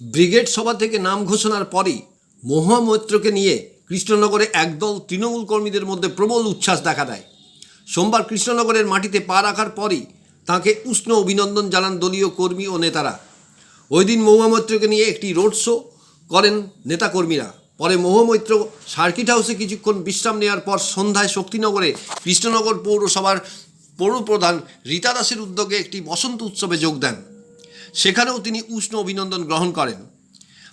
Brigade সভা থেকে নাম ঘোষণার পরেই মহামৈত্রকে নিয়ে কৃষ্ণনগরে একদল তৃণমূল কর্মীদের মধ্যে প্রবল উচ্ছ্বাস দেখা দেয়। সোমবার কৃষ্ণনগরের মাটিতে পা রাখার পরই তাঁকে উষ্ণ অভিনন্দন জানান দলীয় কর্মী ও নেতারা। ওই দিন মহুয়া মৈত্রকে নিয়ে একটি রোড শো করেন নেতাকর্মীরা। পরে মহুয়া মৈত্র সার্কিট হাউসে কিছুক্ষণ বিশ্রাম নেওয়ার পর সন্ধ্যায় শক্তিনগরে কৃষ্ণনগর পৌরসভার পৌরপ্রধান রীতা দাসের উদ্যোগে একটি বসন্ত উৎসবে যোগ দেন। সেখানেও তিনি উষ্ণ অভিনন্দন গ্রহণ করেন।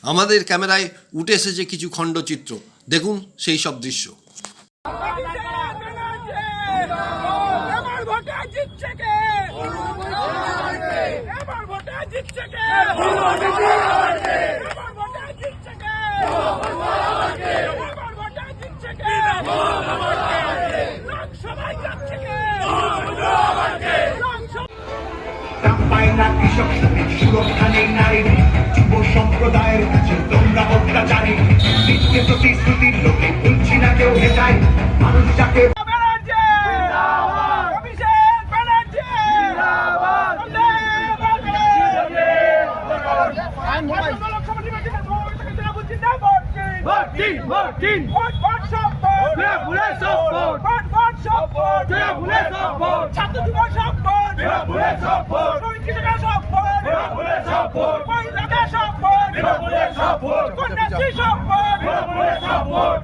আমাদের ক্যামেরায় উঠে এসেছে কিছু খণ্ডচিত্র। দেখুন সেই সব দৃশ্য। না কৃষক শ্রমিক সুরক্ষা নেই নারীর যুব সম্প্রদায়ের কাছে তোমরা অত্যাচারী নিত্য প্রতিশ্রুতির লোকে বলছি না কেউ হেটায় মানুষ যাকে। ছাত্র যুব সব ভোট। শ্রমিক কৃষকেরা sabor! Conhece sabor! Conhece sabor!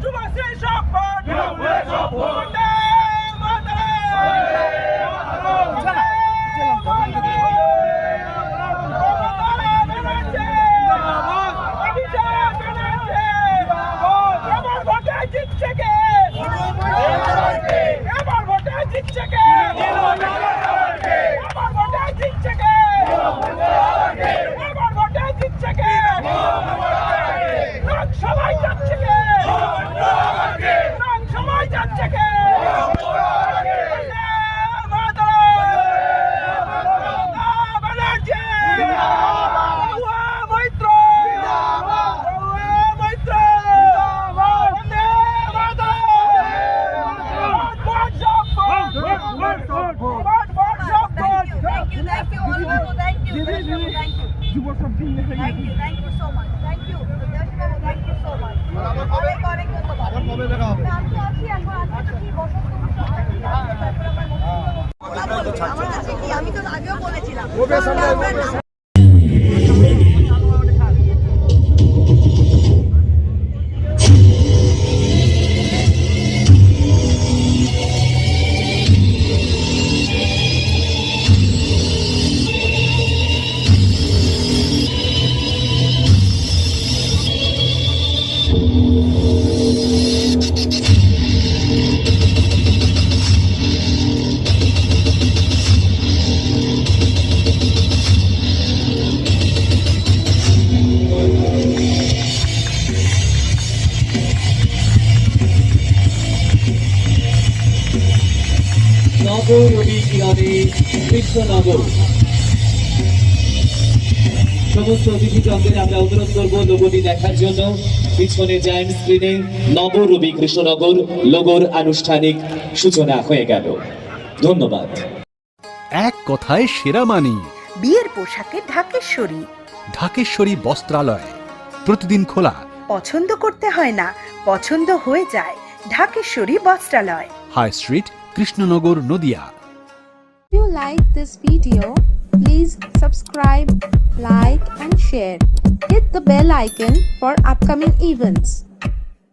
Thank you. Thank you, thank you so much, thank you. Thank you so much. অনেক অনেক ধন্যবাদ। আমি আছি এখন, আজকে কি বসন্ত উৎসব, কি আছে, আমার কি, আমি তো আগেও বলেছিলাম নগরী কৃষ্ণনগর সমস্ত আমরা অনুরোধ করব লোগোটি দেখার জন্য। পিছনে জায়ান্ট স্ক্রিনে নবরবি কৃষ্ণনগর লোগোর আনুষ্ঠানিক সূচনা হয়ে গেল। ধন্যবাদ। এক কথায় সেরা মানি। বিয়ের পোশাকে ঢাকেশ্বরী। ঢাকেশ্বরী বস্ত্রালয়। প্রতিদিন খোলা। পছন্দ করতে হয় না পছন্দ হয়ে যায়। Dhakeshwari Bastralaya. High street Krishnanagar Nadia. You like this video please subscribe like and share hit the bell icon for upcoming events